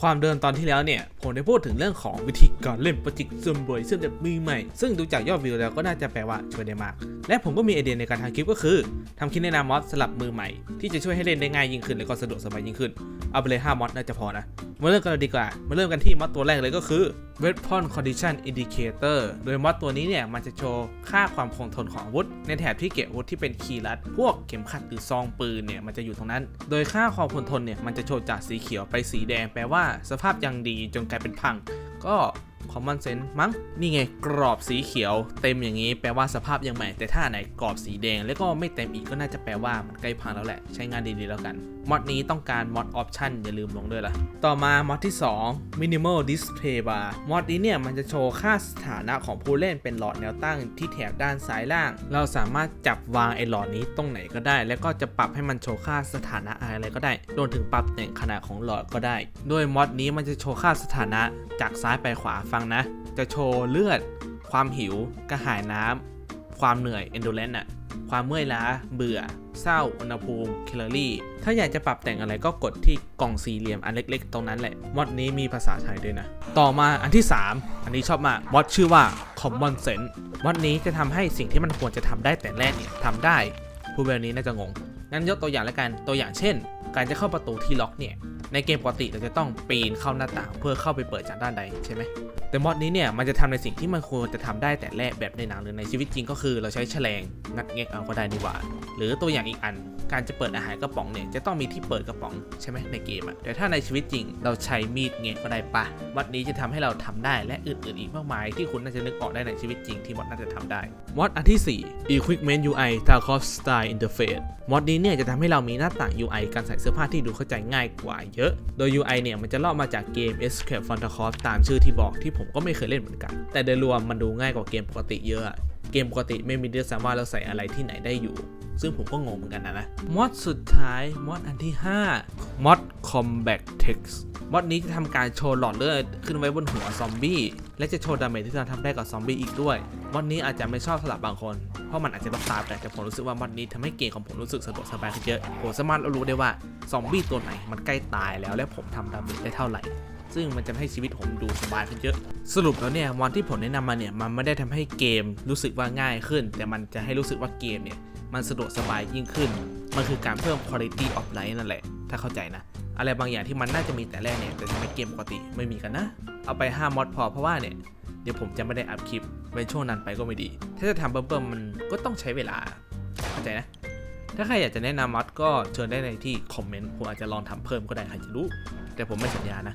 ความเดิมตอนที่แล้วเนี่ย ผมได้พูดถึงเรื่องของวิธีการเล่นโปรเจกต์ซุนบอยซึ่งแบบมือใหม่ ซึ่งดูจากยอดวิวแล้วก็น่าจะแปลว่าช่วยได้มาก และผมก็มีไอเดียในการทำคลิปก็คือทำคลิปแนะนำมอดสลับมือใหม่ ที่จะช่วยให้เล่นได้ง่ายยิ่งขึ้นและก็สะดวกสบายยิ่งขึ้น เอาไปเลย5มอดน่าจะพอนะ มาเริ่มกันเลยดีกว่า มาเริ่มกันที่มอดตัวแรกเลยก็คือ Weapon Condition Indicator โดยมอดตัวนี้เนี่ย มันจะโชว์ค่าความคงทนของอาวุธ ในแถบที่เก็บอาวุธที่เป็นคีย์ลัด พวกเข็มขัดหรือซองปืนเนี่ย มันจะอยู่ตรงนั้น โดยค่าความคงทนเนี่ย มันจะโชว์จากสีเขียวไปสีแดง แปลว่าสภาพยังดีจนกลายเป็นพัง ก็ คอมมอนเซนส์มั้ง นี่ไงกรอบสีเขียวเต็มอย่างนี้แปลว่าสภาพยังใหม่ แต่ถ้าไหนกรอบสีแดง แล้วก็ไม่เต็มอีกก็น่าจะแปลว่ามันใกล้พังแล้วแหละ ใช้งานดีๆแล้วกัน มอดนี้ต้องการมอดออปชั่นอย่าลืมลงด้วยล่ะ ต่อมามอดที่ 2 minimal display bar มอดนี้เนี่ยมันจะโชว์ค่าสถานะของผู้เล่นเป็นหลอดแนวตั้งที่แถบด้านซ้ายล่าง เราสามารถจับวางไอ้หลอดนี้ตรงไหนก็ได้ แล้วก็จะปรับให้มันโชว์ค่าสถานะอะไรก็ได้รวมถึงปรับแต่งขนาดของหลอดก็ได้ โดยมอดนี้มันจะโชว์ค่าสถานะจากซ้ายไปขวาฟังนะ จะโชว์เลือด ความหิว กระหายน้ำ ความเหนื่อย endurance อะความเมื่อยล้า เบื่อ เศร้า อุณหภูมิ แคลอรี่ ถ้าอยากจะปรับแต่งอะไรก็กดที่กล่องสี่เหลี่ยมอันเล็กๆ ตรงนั้นแหละ มอดนี้มีภาษาไทยด้วยนะ ต่อมาอันที่ 3 อันนี้ชอบมาก มอดชื่อว่า common sense มอดนี้จะทำให้สิ่งที่มันควรจะทำได้แต่แรกเนี่ยทำได้ ผู้แบบนี้น่าจะงง งั้นยกตัวอย่างแล้วกัน ตัวอย่างเช่น การจะเข้าประตูที่ล็อกเนี่ย ในเกมปกติเราจะต้องปีนเข้าหน้าต่างเพื่อเข้าไปเปิดจากด้านใดใช่ไหม แต่มอดนี้เนี่ยมันจะทำในสิ่งที่มันควรจะทำได้แต่แรกแบบในหนังหรือในชีวิตจริงก็คือ เราใช้แฉลงงัดเง็กเอาก็ได้นี่หว่า หรือตัวอย่างอีกอัน การจะเปิดอาหารกระป๋องเนี่ยจะต้องมีที่เปิดกระป๋องใช่ไหมในเกมอะแต่ถ้าในชีวิตจริง เราใช้มีดเง็กก็ได้ปะมอดนี้จะทำให้เราทำได้และอื่นๆอีกมากมาย ที่คุณน่าจะนึกออกได้ในชีวิตจริงที่มอดน่าจะทำได้มอดอันที่ 4 Equipment UI Tarkov Style Interface มอดนี้เนี่ยจะทำให้เรามีหน้าต่าง UI การใส่เสื้อผ้าที่ดูเข้าใจง่ายกว่าเยอะ โดย UI เนี่ยมันจะลอกมาจากเกม Escape from Tarkov ตามชื่อที่บอกที่ผมก็ไม่เคยเล่นเหมือนกัน แต่โดยรวมมันดูง่ายกว่าเกมปกติเยอะ เกมปกติไม่มีด้วยซ้ำว่าเราใส่อะไรที่ไหนได้อยู่ ซึ่งผมก็งงเหมือนกันนะนะมอดสุดท้ายมอดอันที่5มอด Combat Text มอดนี้จะทำการโชว์หลอดเลือดขึ้นไว้บนหัวซอมบี้และจะโชว์ดาเมจที่เราทำได้กับซอมบี้อีกด้วย มอดนี้อาจจะไม่ชอบสำหรับบางคน เพราะมันอาจจะต้องตามกันแต่ผมรู้สึกว่ามอดนี้ทำให้เกมของผมรู้สึกสะดวกสบายขึ้นเยอะ ผมสามารถรู้ได้ว่าซอมบี้ตัวไหนมันใกล้ตายแล้วและผมทำดาเมจได้เท่าไหร่ ซึ่งมันจะให้ชีวิตผมดูสบายขึ้นเยอะ สรุปแล้วเนี่ยมอนที่ผมแนะนำมาเนี่ยมันไม่ได้ทำให้เกมรู้สึกว่าง่ายขึ้น แต่มันจะให้รู้สึกว่าเกมเนี่ยมันสะดวกสบายยิ่งขึ้น มันคือการเพิ่ม quality of life นั่นแหละ ถ้าเข้าใจนะ อะไรบางอย่างที่มันน่าจะมีแต่แรกเนี่ยแต่ทำไมเกมปกติไม่มีกันนะ เอาไป5มอดพอเพราะว่าเนี่ยเดี๋ยวผมจะไม่ได้อัพคลิปไว้ช่วงนั้นไปก็ไม่ดี ถ้าจะทำเบิ่มๆมันก็ต้องใช้เวลา เข้าใจนะ ถ้าใครอยากจะแนะนำมอดก็เชิญได้ในที่คอมเมนต์ ผมอาจจะลองทำเพิ่มก็ได้ใครจะรู้ แต่ผมไม่สัญญานะ